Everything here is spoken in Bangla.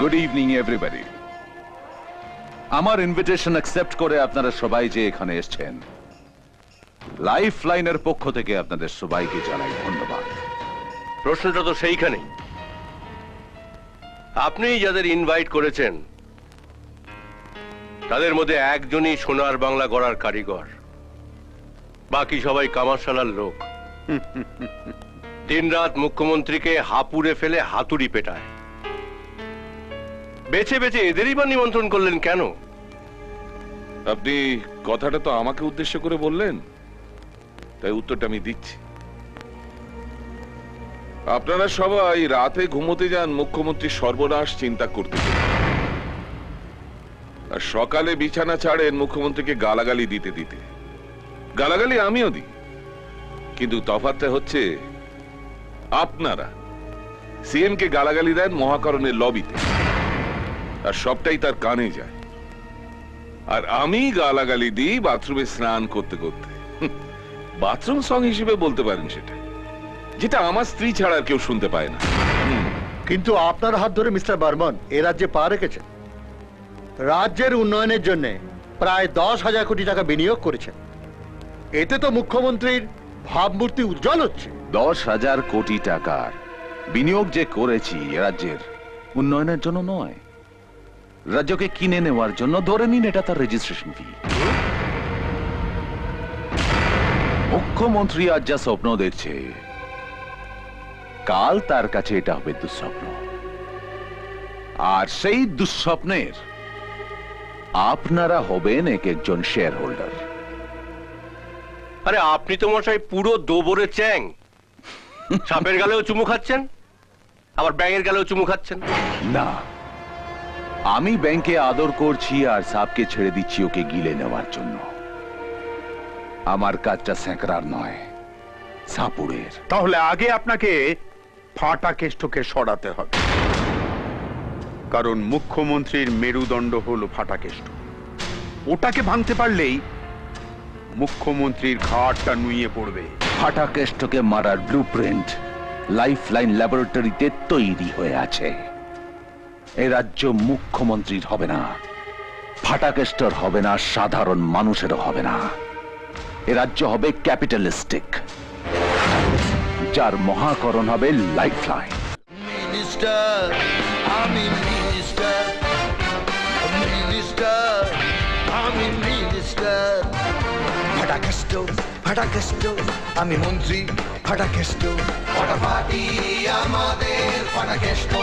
গুড ইভিনিং এভরিবডি আমার ইনভিটেশন অ্যাকসেপ্ট করে আপনারা সবাই যে এখানে এসেছেন লাইফ লাইনের পক্ষ থেকে আপনাদের সবাইকে জানাই ধন্যবাদ। প্রশ্নটা তো সেইখানেই। আপনি যাদের ইনভাইট করেছেন তাদের মধ্যে একজনই সোনার বাংলা গড়ার কারিগর। বাকি সবাই কামারশালার লোক। দিন রাত মুখ্যমন্ত্রীকে হাপুড়ে ফেলে হাতুড়ি পেটায়। বেছে বেছে এদেরই বা নিমন্ত্রণ করলেন কেন? আপনি কথাটা তো আমাকে উদ্দেশ্য করে বললেন। তাই উত্তরটা আমি দিচ্ছি। আপনারা সবাই রাতে ঘুমোতে যান, মুখ্যমন্ত্রী সর্বনাশ চিন্তা করতে। আর সকালে বিছানা ছাড়েন মুখ্যমন্ত্রীকে গালাগালি দিতে দিতে। গালাগালি আমিও দিই। কিন্তু তফাৎটা হচ্ছে, আপনারা সিএম কে গালাগালি দেন মহাকরণের লবিতে। আর সবটাই তার কানে যায়। আর আমি গালাগালি দিই বাথরুমে স্নান করতে করতে। বাথরুম সং হিসেবে বলতে পারেন সেটা যেটা আমার স্ত্রী ছাড়া আর কেউ শুনতে পায় না। কিন্তু আপনার হাত ধরে মিস্টার বর্মন এ রাজ্যে পা রেখেছেন। রাজ্যের উন্নয়নের জন্য প্রায় দশ হাজার কোটি টাকা বিনিয়োগ করেছেন। এতে তো মুখ্যমন্ত্রীর ভাবমূর্তি উজ্জ্বল হচ্ছে। দশ হাজার কোটি টাকার বিনিয়োগ যে করেছি এ রাজ্যের উন্নয়নের জন্য নয়। রাজ্যকে কিনে নেওয়ার জন্য ধরে নিন এটা তার রেজিস্ট্রেশন ফি মুখ্যমন্ত্রী আজ যা স্বপ্ন দেখছে কাল তার কাছে এটা হবে দুঃস্বপ্ন। আর সেই দুঃস্বপ্নের আপনারা হবেন এক একজন শেয়ার হোল্ডার আরে আপনি তো মশাই পুরো দোবরে চ্যাং। সাপের গালেও চুমু খাচ্ছেন আবার ব্যাঙের গালেও চুমু খাচ্ছেন। না আমি ব্যাংকে আদর করছি আর সাপকে ছেড়ে দিচ্ছি ওকে গিলে নেওয়ার জন্য। আমার কাজটা স্যাঁকড়ার নয় সাপুড়ের। তাহলে আগে আপনাকে ফাটা কেষ্টকে সরাতে হবে। কারণ মুখ্যমন্ত্রীর মেরুদণ্ড হল ফাটা কেষ্ট ওটাকে ভাঙতে পারলেই মুখ্যমন্ত্রীর ঘাটটা নুয়ে পড়বে। ফাটা কেষ্টকে মারার ব্লু প্রিন্ট লাইফ লাইন ল্যাবরেটরিতে তৈরি হয়ে আছে। এ রাজ্য মুখ্যমন্ত্রীর হবে না। ফাটা কেষ্টর হবে না, সাধারণ মানুষেরও হবে না। এ রাজ্য হবে ক্যাপিটালিস্টিক, যার মহাকরণ হবে লাইফ লাইন মিনিস্টার। আমি আমি মন্ত্রী। ফাটাকেষ্ট ফাটাফাটি আমাদের ফাটাকেষ্ট